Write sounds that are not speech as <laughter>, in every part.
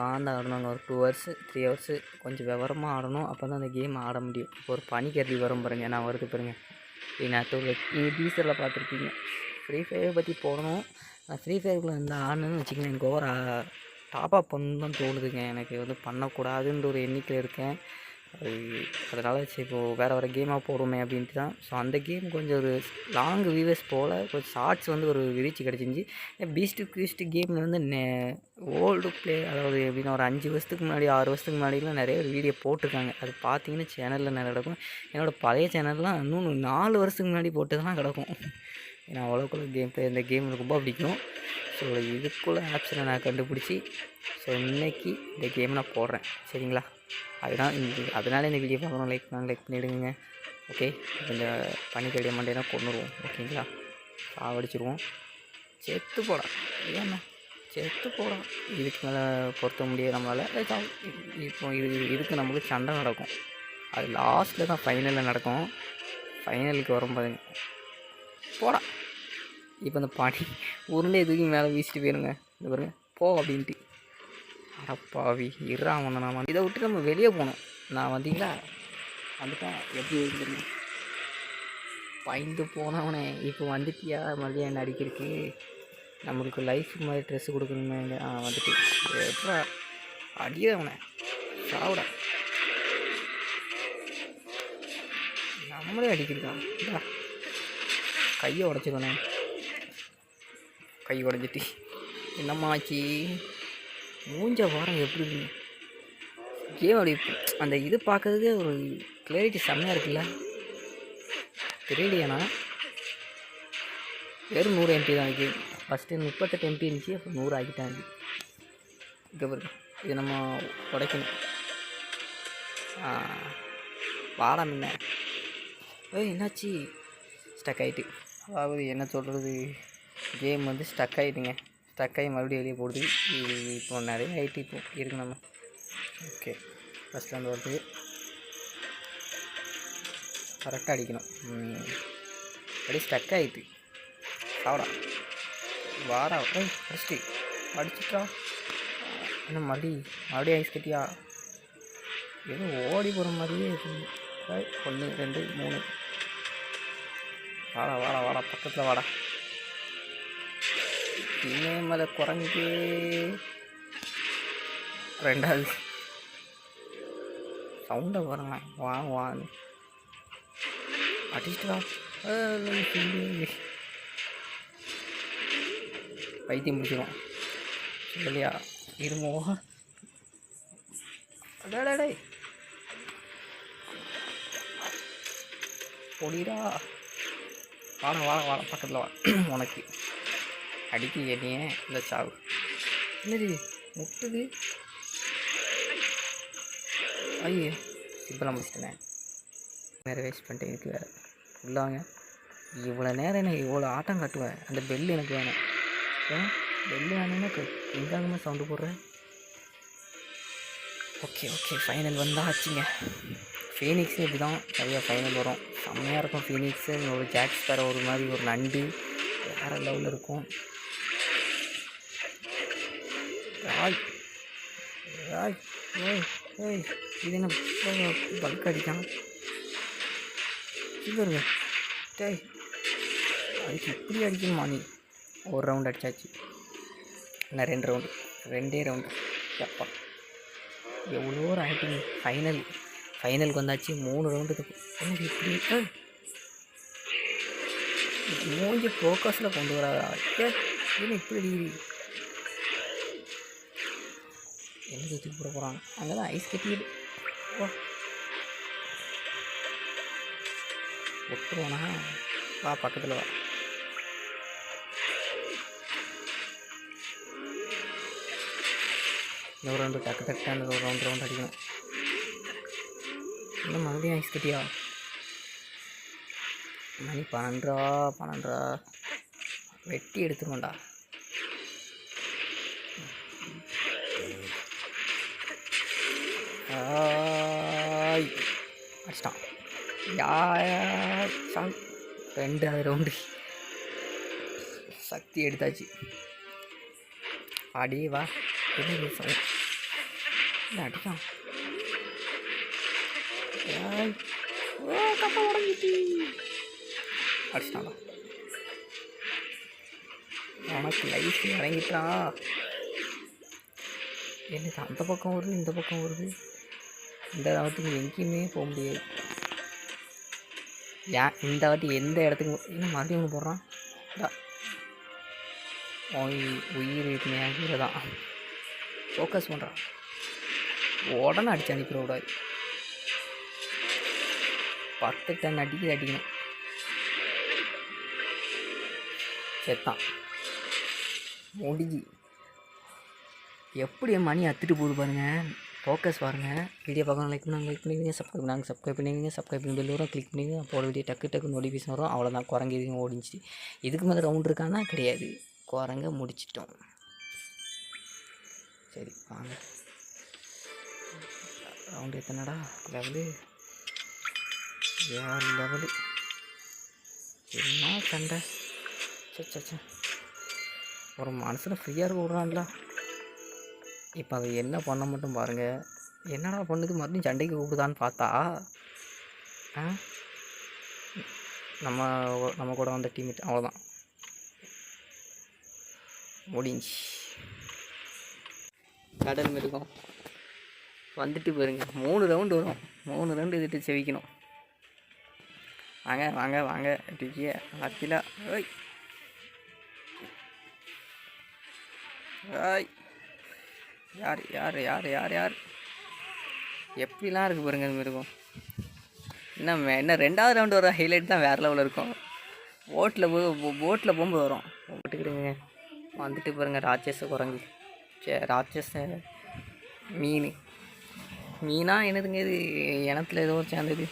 உட்காந்து ஆடணுங்க ஒரு two hours three hours கொஞ்சம் விவரமாக ஆடணும். அப்போ தான் அந்த கேம் ஆட முடியும். இப்போ ஒரு பனிக்கருவி வரும் பாருங்க. நான் வருது பாருங்க. நேற்று நீங்கள் டீசரில் பார்த்துருப்பீங்க. ஃப்ரீ ஃபயரை பற்றி போடணும். நான் ஃப்ரீ ஃபயருக்குள்ளே இருந்தால் ஆடணும்னு வச்சுக்கோங்க எனக்கு ஓவர் டாப் அப் பண்ணணும் தான் தோணுதுங்க. எனக்கு வந்து பண்ணக்கூடாதுன்ற ஒரு எண்ணிக்கையில் இருக்கேன். அது அதனால் சரி இப்போது வேறு வேறு கேமாக போடுவோமே அப்படின்ட்டு தான். ஸோ அந்த கேம் கொஞ்சம் ஒரு லாங் வியூவர்ஸ் போல் கொஞ்சம் ஷார்ட்ஸ் வந்து ஒரு ரீச் கிடச்சிருந்துச்சி. பீஸ்ட்டு குவிஸ்ட்டு கேமில் வந்து நே ஓல்டு பிளே அதாவது எப்படின்னா ஒரு அஞ்சு வருஷத்துக்கு முன்னாடி ஆறு வருஷத்துக்கு முன்னாடிலாம் நிறைய ஒரு வீடியோ போட்டிருக்காங்க. அது பார்த்தீங்கன்னா சேனலில் நிறைய கிடக்கும் என்னோடய பழைய சேனல்லாம் இன்னும் நாலு வருஷத்துக்கு முன்னாடி போட்டதெல்லாம் கிடக்கும். ஏன்னா அவ்வளோக்குள்ள கேம் பிளே இந்த கேம் எனக்கு ரொம்ப பிடிக்கும். ஸோ இதுக்குள்ளே ஆப்ஷனை நான் கண்டுபிடிச்சி ஸோ இன்னைக்கு இந்த கேமை நான் போடுறேன். சரிங்களா? அதுதான் இந்த அதனால் இந்த வீடியோ பார்க்கணும். லைக் நான் லைக் பண்ணிவிடுங்க ஓகே இந்த பனிக்கடிய மண்டையெல்லாம் கொண்டுருவோம் ஓகேங்களா சாவடிச்சிருவோம். செத்து போடா ஏன்னா செத்து போடா இதுக்கு மேலே பொருத்த முடியாது நம்மளால். இப்போ இது இதுக்கு நம்மளுக்கு சண்டை நடக்கும். அது லாஸ்ட்டில் தான் ஃபைனலில் நடக்கும். ஃபைனலுக்கு வரும் பாருங்க. போடா. இப்போ அந்த பாடி உருண்டை தூக்கி மேலே வீசிட்டு போயிருங்க. இந்த பாருங்க. போ அப்படின்ட்டு. அடப்பாவி இறா அவனை நான் வந்து- இதை விட்டு நம்ம வெளியே போனோம் நான் வந்தீங்களா? வந்துட்டேன். எப்படி இருக்குதுன்னு பயந்து போனவனே இப்போ வந்துட்டியா? மறுபடியும் என்ன அடிக்கிறதுக்கு? நம்மளுக்கு லைஃப் மாதிரி ட்ரெஸ் கொடுக்கணுமே. ஆ வந்துட்டு. எப்பா அடியே அவனை. சாவிடா. நம்மளே அடிக்கிறான் கையை உடச்சிக்கணும் கை உடஞ்சிட்டு என்னம்மாச்சி? மூஞ்ச வாரம் எப்படி இருக்கு கேம் அப்படி அந்த இது பார்க்கறதுக்கே ஒரு கிளியரிட்டி செம்மையாக இருக்குல்ல? தெரியலையாண்ணா. வெறும் நூறு எம்பி தான் கேம் ஃபஸ்ட்டு முப்பத்தெட்டு எம்பி இருந்துச்சு அப்புறம் நூறு ஆக்கிட்டாங்க இங்கே பாருங்க இது நம்ம உடைக்கணும். வாடா முன்ன. ஏய் என்னாச்சு? ஸ்டக் ஆகிட்டு அதாவது என்ன சொல்கிறது கேம் வந்து ஸ்டக் ஆகிட்டுங்க ஸ்டக் ஆகி மறுபடியும் வெளியே போடுது. இது இப்போ நிறைய ஐடி இப்போ இருக்கு நம்ம. ஓகே ஃபஸ்ட் வந்து வருது. கரெக்டாக அடிக்கணும். அப்படியே ஸ்டக் ஆகிட்டு சாவடா. வாரா ஏய் ஃபஸ்ட்டு அடிச்சிட்டா. என்ன மறுபடி மறுபடியும் ஐஸ் கட்டியா? ஏதோ ஓடி போகிற மாதிரியே இருக்குது ஒன்று ரெண்டு மூணு. வாடா வாடா வாடா பக்கத்தில் வாடா. இமயமலை குரங்கு. ரெண்டாவது. சவுண்டை பாருங்க. வா வான்னு அடிச்சுட்டு வா. ஏய், பைத்தியம் பிடிச்சிரும். இல்லையா இருமோ அடடடே. பொடிடா. வாடா வாடா வாடா பக்கத்தில் வா. <clears throat> உனக்கு. அடிக்க என்னைய இல்லை சாவு. என்னது முட்டுது? ஐயோ இப்போலாம் முடிச்சிட்டேனே. நேரம் வேஸ்ட் பண்ணிட்டேன் இதுக்கு வேறு. உள்ளாங்க இவ்வளோ நேரம் எனக்கு இவ்வளோ ஆட்டம் காட்டுவேன். அந்த பெல் எனக்கு வேணும். ஏன் பெல் வேணும்னா இந்தாங்கம்மா சவுண்டு போடுறேன் ஓகே ஓகே ஃபைனல் வந்தாச்சுங்க. ஃபீனிக்ஸும் இப்படி தான் நிறையா ஃபைனல் வரும். செம்மையாக இருக்கும் ஃபீனிக்ஸு ஒரு ஜாக்ஸ் தர ஒரு மாதிரி ஒரு நண்டு. வேறு லெவலில் இருக்கும். ராய் ராய் ஏய் ஏய். இது என்ன பல்க் அடிக்கான் இது வருங்க டேய். அதுக்கு இப்படி அடிக்கணுமா நீ? ஒரு ரவுண்ட் அடிச்சாச்சு. இல்லை ரெண்டு ரவுண்டு ரெண்டே ரவுண்டு எப்பா. எவ்வளோ ஒரு ஆக்டிங் ஃபைனல் ஃபைனலுக்கு வந்தாச்சு. மூணு ரவுண்டுக்கு எனக்கு இப்படி? மூஞ்சி ஃபோக்கஸில் கொண்டு வராதா? ஏ இப்படி? என்ன தூக்கி போட போகிறாங்க அங்கே தான் ஐஸ் கட்டிடு ஓ விட்டுருவானா வா பக்கத்தில் வா. இன்னொரு ரவுண்டு டக்கு டக்குன்னு ஒரு ரவுண்ட் ரவுண்ட் அடிக்கணும். இன்னும் மறுபடியும் ஐஸ் கட்டியா? மணி பன்னெண்டா பன்னெண்டா. வெட்டி எடுத்துருவோண்டா ஆய். அடிச்சிட்டான். யா ரெண்டாவது ரவுண்டு சக்தி எடுத்தாச்சு. அடி வா என்ன அடிக்கான் கப்பல் உடஞ்சிட்டு அடிச்சிட்டான்டா உனக்கு லைஃப் இறங்கிட்டா எனக்கு அந்த பக்கம் வருது இந்த பக்கம் வருது இந்த வாட்டிக்கு எங்கேயுமே போக முடியாது ஏன் இந்த வாட்டி எந்த இடத்துக்கு என்ன மறுபடியும் ஒன்று போடுறான் உயிர் மேலே தான் ஃபோக்கஸ் பண்ணுறான் உடனே அடிச்சு அனுப்பிடக்கூடாது பத்து டன் அடிக்க அடிக்கணும் செத்தான். முடிஞ்சு எப்படி மணி அத்துட்டு போகுது பாருங்கள் ஃபோக்கஸ் பாருங்கள் வீடியோ பார்க்கணும் லைக் பண்ணாங்க லைக் பண்ணிக்கங்க சப்ஸ்கிரைப் பண்ணாங்க சப்ஸ்கிரைப் பண்ணிக்கங்க சப்ஸ்கிரைப் பண்ணி பெல் வரும் கிளிக் பண்ணிங்க போட வீடியோ டக்கு டக்கு நோட்டிஃபிகேஷன் வரும். அவ்வளோதான் குரங்கு எதுவும் ஓடிஞ்சிச்சு. இதுக்கு மேலே ரவுண்ட் இருக்கான்னா கிடையாது. குரங்க முடிச்சிட்டோம். சரி வாங்க. ரவுண்டு எத்தனைடா? லெவலு வேறு லெவலு என்ன சண்டை? சே ஒரு மனசில் ஃப்ரீயாக இருக்க விட்றான்ல. இப்போ அதை என்ன பண்ண மட்டும் பாருங்கள் என்னடா பண்ணுது? மறுபடியும் சண்டைக்கு கூப்பிடுதான்னு பார்த்தா ஆ? நம்ம நம்ம கூட வந்த டீம்மேட் அவ்வளோதான் முடிஞ்சு. கடல் மிருகம். வந்துட்டு பாருங்க. மூணு ரவுண்டு வரும். மூணு ரவுண்டு இதுட்டு செவிக்கணும். வாங்க வாங்க வாங்க. டிக்கிய ஆத்திலா. ஓய். ஓய். யார் யார் யார் யார் யார்? எப்படிலாம் இருக்குது பாருங்க அது மிருகம். இன்னும் என்ன ரெண்டாவது ரவுண்டு வர ஹைலைட் தான் வேறு லெவலில் இருக்கும். போட்டில் போய் போட்டில் போகும்போது வரும். போட்டுக்கிடுங்க. வந்துட்டு பாருங்கள் ராட்சச குரங்கு. சே ராட்சச மீன். மீனா என்னதுங்க இது? இனத்தில் ஏதோ சேர்ந்தது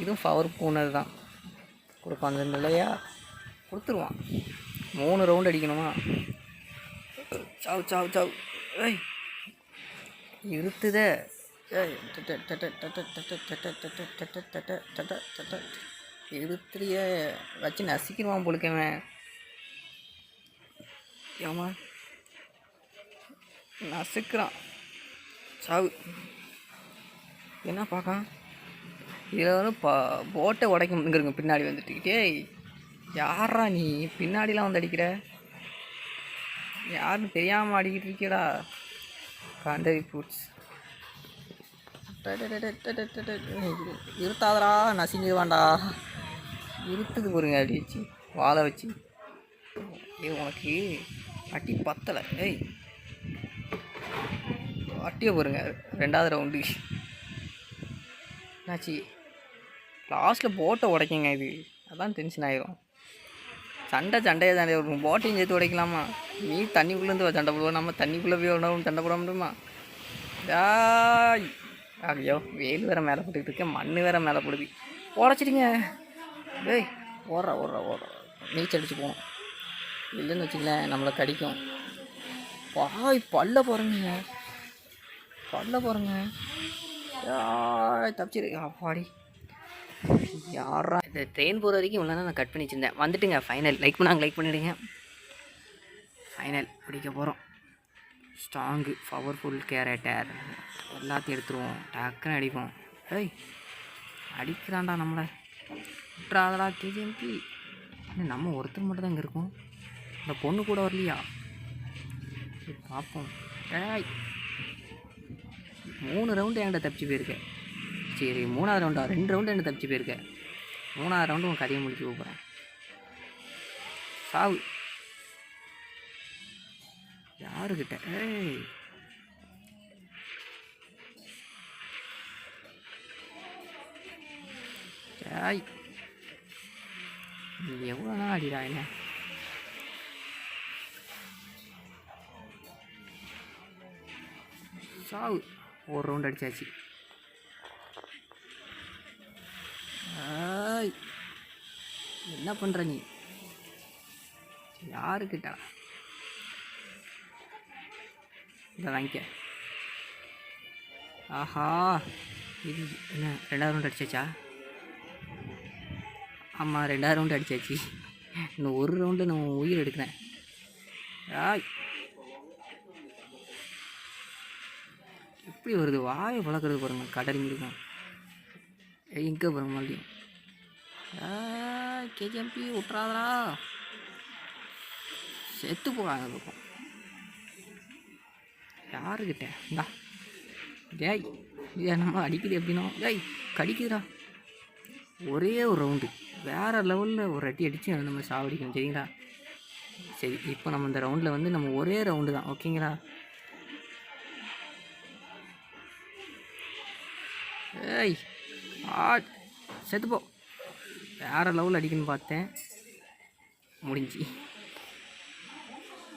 இதுவும் பவர் பூனது தான் ஒரு பன்னெண்டு கொடுத்துருவான் மூணு ரவுண்டு அடிக்கணுமா சாவு சாவு சாவு ஏய் இருத்துத இருத்துறிய வச்சு நசிக்கிடுவான் பொழுக்கவன் ஏமா நசுக்கிறான் சாவு என்ன பார்க்கான் இதில் வந்து பா போட்டை உடைக்கணுங்கிறங்க பின்னாடி வந்துட்டுக்கிட்டே யாரா நீ? பின்னாடிலாம் வந்து அடிக்கிற? யாருன்னு தெரியாமல் அடிக்கிட்டு இருக்கீடா காண்டரி ஃப்ரூட்ஸ். இருத்தாதடா நசிங்கிடுவான்டா. இருத்துது பாருங்க அடி வச்சு வாழை வச்சு. ஏய் உனக்கு அடி பத்தலை. ஏய் அட்டியை பாருங்க ரெண்டாவது ரவுண்டு. என்னாச்சு? லாஸ்ட்டில் போட்டை உடைக்குங்க இது. அதான் டென்ஷன் ஆயிரும். சண்டை சண்டையை சண்டை இருக்கும். போட்டையும் சேர்த்து உடைக்கலாமா? நீ தண்ணிக்குள்ளேருந்து சண்டை போடுவோம் நம்ம தண்ணிக்குள்ளே போய் உடனே சண்டை போட முடியுமா டாய். ஐயோ வெயில் வேறு மேலே போட்டுக்கிட்டு இருக்கேன் மண் வேறு மேலே போடுது. உடச்சிடுங்க. டேய் ஓடுறா ஓடுறா ஓடுறா. நீச்சல் அடிச்சு போகணும். இல்லைன்னு வச்சுக்கலேன் நம்மளை கடிக்கும். பாய் பல்ல போகிறேங்க பல்ல போகிறேங்க தப்பிச்சிரு. அப்பாடி. யாரா? இந்த ட்ரெயின் போகிற வரைக்கும் இவ்வளோ நான் கட் பண்ணி வச்சுருந்தேன் வந்துட்டுங்க ஃபைனல் லைக் பண்ணாங்க லைக் பண்ணிவிடுங்க ஃபைனல் பிடிக்க போகிறோம் ஸ்ட்ராங்கு பவர்ஃபுல் கேரக்டர் எல்லாத்தையும் எடுத்துருவோம். டக்குன்னு அடிப்போம். ஏய் அடிக்கிறான்டா நம்மளை. விட்றாதடா கேஜிஎம்பி நம்ம ஒருத்தர் மட்டும் தான் இங்கே இருக்கோம். இந்த பொண்ணு கூட வரலையா? சரி, பார்ப்போம். ஏய் மூணு ரவுண்டு என்கிட்ட தப்பிச்சு போயிருக்கேன் சரி மூணாவது ரவுண்டா ரெண்டு ரவுண்டு என்ன தப்பிச்சு போயிருக்கேன் மூணாவது ரவுண்டு உன் கதையை முடிச்சு போகிறேன் சாவு. யாருக்கிட்ட ஏய். ஏய். நீ எவ்வளோ நாள் அடிடா என்ன? சாவு. ஒரு ரவுண்ட் அடிச்சாச்சு. ஏய் என்ன பண்ணுற நீ? யாருக்கிட்ட? இதை வாங்கிக்க. ஆஹா. இது என்ன ரெண்டாவது ரவுண்ட் அடிச்சாச்சா? ஆமாம் ரெண்டாவது ரவுண்டு அடித்தாச்சு இன்னும் ஒரு ரவுண்டு நான் உயிர் எடுக்கிறேன். ஆய் எப்படி வருது? வாயை வளர்க்குறது பாருங்கள் கடல் இருக்கும் எங்கே பாருங்க மறுபடியும் கேஜிஎம்பி விட்றாதடா செத்து போகாத இருக்கும் யாருக்கிட்ட இந்தா. டேய் இது நம்ம அடிக்குது எப்படின்னா டேய் கடிக்குதுடா. ஒரே ஒரு ரவுண்டு வேறு லெவலில் ஒரு அடி அடித்து நம்ம சாவடிக்கணும் சரிங்களா? சரி இப்போ நம்ம இந்த ரவுண்டில் வந்து நம்ம ஒரே ரவுண்டு தான் ஓகேங்களா? ஏய் ஆ செத்துப்போ வேறு லெவலில் அடிக்கணும்னு பார்த்தேன். முடிஞ்சு.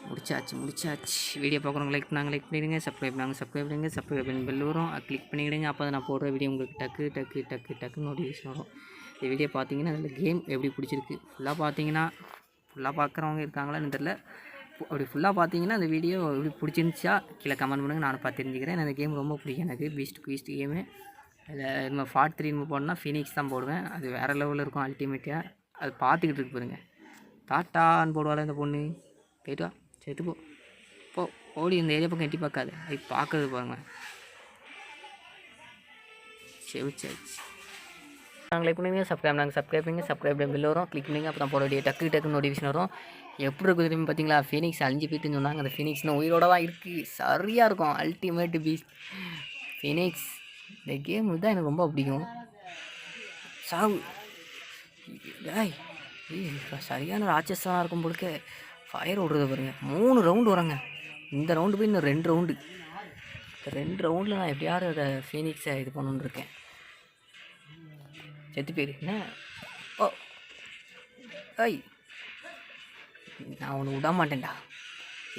முடிச்சாச்சு முடிச்சாச்சு. வீடியோ பார்க்குறவங்க லைக் பண்ணாங்க லைக் பண்ணிடுங்க. சப்ஸ்கிரைப் பண்ணாங்க சப்ஸ்கிரைப் பண்ணுங்க சப்ஸ்கிரைப் பண்ணி பெல் வரும். கிளிக் பண்ணிவிடுங்க அப்போ நான் போடுற வீடியோ உங்களுக்கு டக்கு டக்கு டக்கு டக்கு நோட்டிஃபிகேஷன் வரும். இந்த வீடியோ பார்த்தீங்கன்னா அதில் கேம் எப்படி பிடிச்சிருக்கு? ஃபுல்லாக பார்த்தீங்கன்னா ஃபுல்லாக பார்க்குறவங்க இருக்காங்களான்னு தெரில அப்படி ஃபுல்லாக பார்த்தீங்கன்னா அந்த வீடியோ எப்படி பிடிச்சிருந்துச்சா கீழே கமெண்ட் பண்ணுங்கள் நான் பார்த்து தெரிஞ்சுக்கிறேன். எனக்கு கேம் ரொம்ப பிடிக்கும் எனக்கு. பீஸ்ட் குவீஸ்ட் கேமு அதில் நம்ம ஃபார்ட் த்ரீ நம்ம போடணும்னா ஃபினிக்ஸ் தான் போடுவேன். அது வேறு லெவலில் இருக்கும் அல்டிமேட்டாக அது பார்த்துக்கிட்டு இருக்கு பாருங்க. டாட்டான்னு போடுவாள் இந்த பொண்ணு. போயிட்டு வா. சேர்த்து போ. போ. ஓடி இந்த ஏரியா பக்கம் எட்டி பார்க்காது. அது பார்க்குறது பாருங்க. செவிச்சாச்சு நாங்கள் லைக் பண்ணுவீங்க சப்ஸ்கிரைப் நாங்கள் சப்ஸ்கிரைப் பண்ணுங்க. சப்ஸ்கிரைப் பில் வரும். கிளிக் பண்ணுங்க. அப்புறம் போட வேண்டிய டக்கு டக்கு நோட்டிஃபிகேஷன் வரும். எப்படி இருக்குது திரும்பி பார்த்தீங்களா ஃபீனிக்ஸ் அழிஞ்சு போயிட்டுன்னு சொன்னாங்க. அந்த ஃபீனிக்ஸ்னு உயிரோட தான் இருக்குது சரியாக இருக்கும். அல்டிமேட் பீஸ் ஃபீனிக்ஸ் இந்த கேம் தான் எனக்கு ரொம்ப பிடிக்கும். சாவு. டேய் ஏய், சரியான ராட்சஸாக இருக்கும் போலுக்கு ஃபயர் விடுறத பாருங்க. மூணு ரவுண்டு வராங்க. இந்த ரவுண்டு போய் இன்னும் ரெண்டு ரவுண்டு இந்த ரெண்டு ரவுண்டில் நான் எப்படியாவது அதை ஃபீனிக்ஸை இது பண்ணணுன்னு இருக்கேன். செத்து பேர் என்ன? ஓ. ஐய் நான் ஒன்று விட மாட்டேன்டா.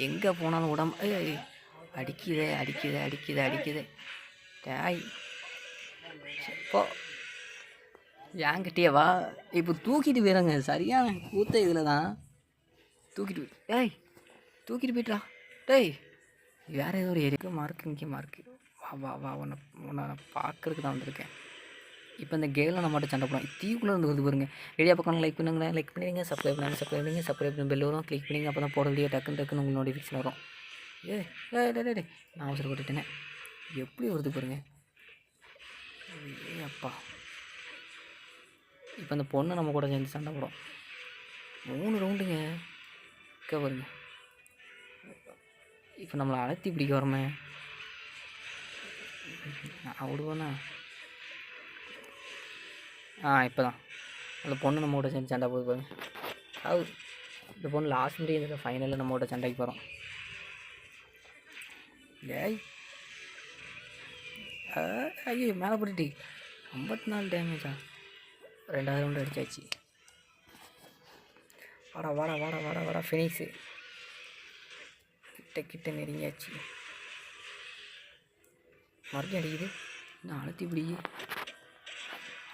எங்கே போனாலும் விட ஐய், அடிக்குதே அடிக்குதே அடிக்குதே அடிக்குதே. டேய் போ என்கிட்டயே வா. இப்போ தூக்கிட்டு போயிடுங்க சரியான கூத்த இதில் தான் தூக்கிட்டு போய் டேய் தூக்கிட்டு போயிட்டா டேய் வேறு ஏதோ ஒரு ஏரியா மார்க்கு இங்கே மார்க்கு வா வா வா உன்னை உன்னை நான் பார்க்கறதுக்கு தான் வந்திருக்கேன். இப்போ இந்த கேமில் நம்ம மட்டும் சண்டை போடுறோம். தீக்குள்ளே இருந்து வந்து பாருங்க. வீடியோ பக்கம் லைக் பண்ணுங்க லைக் பண்ணிடுங்க சப்ஸ்கிரைப் பண்ணுங்க சப்ஸ்கிரைப் பண்ணுங்க சப்ஸ்கிரைப் பண்ணி பெல் வரும் கிளிக் பண்ணிங்க அப்போ தான் போட வீடியோ டக்குன்னு டக்குன்னு உங்களுக்கு நோட்டிஃபிகேஷன் வரும். ஏ ஏ டே, டே, டே. நான் அவசரப்பட்டுட்டேனே. எப்படி வருது பாருங்க. அப்பா இப்போ அந்த பொண்ணை நம்ம கூட சேர்ந்து சண்டை போடும். மூணு ரவுண்டுங்க. இங்கே பாருங்க. இப்போ நம்மளை அழைத்தி பிடிக்க வரமே நான் விடுவேண்ணா ஆ இப்போ தான் அந்த பொண்ணு நம்ம கூட சேர்ந்து சண்டை போகுது பாருங்க. அது இந்த பொண்ணு லாஸ்ட் முடியும் இந்த ஃபைனலில் நம்ம கூட சண்டைக்கு போகிறோம் ஏய். ஐயோ மேலே போட்டுட்டி. ஐம்பத்தி நாலு டேமேஜா ரெண்டாவது ரவுண்டு அடிச்சாச்சு. வாடா வாடா வாடா வாடா வாடா ஃபினிக்ஸு கிட்ட கிட்ட நெருங்கியாச்சு. மறுபடியும் அடிக்குது. இன்னும் அழுத்தி பிடிக்கு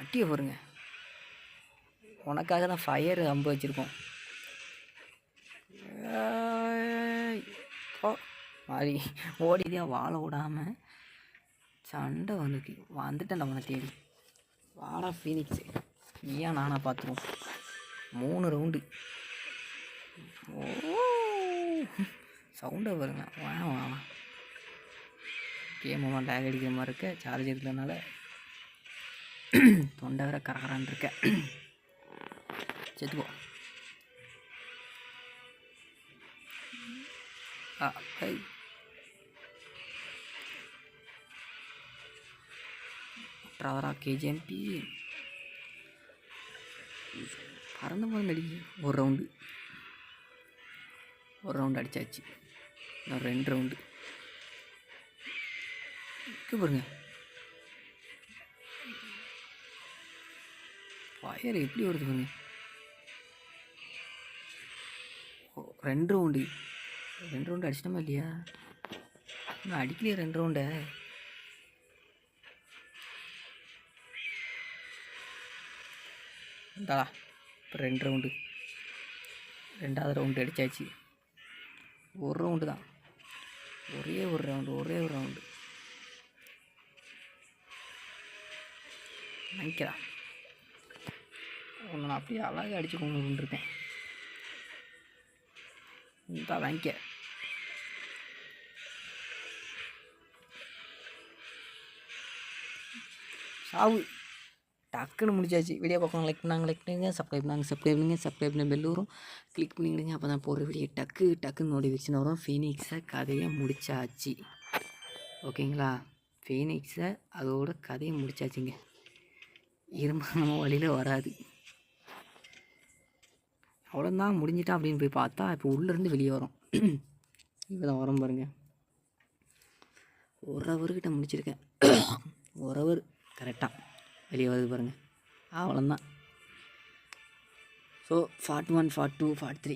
அட்டியை பாருங்க உனக்காக தான் ஃபயர் அம்பு வச்சுருக்கோம். ஏய், மாறி ஓடிதான் வாழ விடாமல் சண்டை வந்துக்கு வந்துட்டேன் அவனை தேடி. வாடா ஃபீனிக்ஸு ஏன் நானா பார்த்துருவோம். மூணு ரவுண்டு ஓ சவுண்டை பாருங்க வா வா கேமெல்லாம் டேக் அடிக்கிற மாதிரி இருக்க. சார்ஜ் இருக்கிறதுனால தொண்டை வேற கரகரான் இருக்க. செத்துக்கோ ஆ ஐ ட்ராவரா கேஜிஎம்பி. பறந்து பறந்து அடிக்கு ஒரு ரவுண்டு ஒரு ரவுண்டு அடிச்சாச்சு. இன்னும் ரெண்டு ரவுண்டு இருக்கு பாருங்க. ஃபயர் எப்படி வருது பாருங்க. ரெண்டு ரவுண்டு ரெண்டு ரவுண்டு அடிச்சிட்டோமா இல்லையா? இன்னும் அடிக்கலையே ரெண்டு ரவுண்டை இந்தாடா. இப்போ ரெண்டு ரவுண்டு ரெண்டாவது ரவுண்டு அடித்தாச்சு ஒரு ரவுண்டு தான். ஒரே ஒரு ரவுண்டு ஒரே ஒரு ரவுண்டு வாங்கிக்கிறா ஒன்று நான் அப்படியே அழகாக அடிச்சு கொண்டு வந்துருக்கேன் இந்தா வாங்கிக்க. சாவு. டக்குன்னு முடிச்சாச்சு வீடியோ பார்க்கணும் லைக் பண்ணாங்க லைக் பண்ணுங்க. சப்ஸ்கிரைப் பண்ணாங்க சப்ஸ்கிரைப் பண்ணுங்க. சப்ஸ்கிரைப் பண்ண பெல் வரும். கிளிக் பண்ணிவிடுங்க அப்போ தான் போகிற வீடியோ டக்கு டக்குன்னு நோட்டிஃபிகேஷன் வரும். ஃபீனிக்ஸை கதையை முடிச்சாச்சு. ஓகேங்களா ஃபீனிக்ஸை அதோட கதையை முடிச்சாச்சுங்க. இரும்ப நம்ம வழியில் வராது. அவ்வளோதான் முடிஞ்சிட்டா அப்படின்னு போய் பார்த்தா இப்போ உள்ளேருந்து வெளியே வரும். இப்போ தான் வரும் பாருங்க. ஒரு ஹவர்கிட்ட முடிச்சிருக்கேன். ஒரு ஹவர் கரெக்டாக வெளியே வருது பாருங்கள் அவ்வளோந்தான். So part one part two part three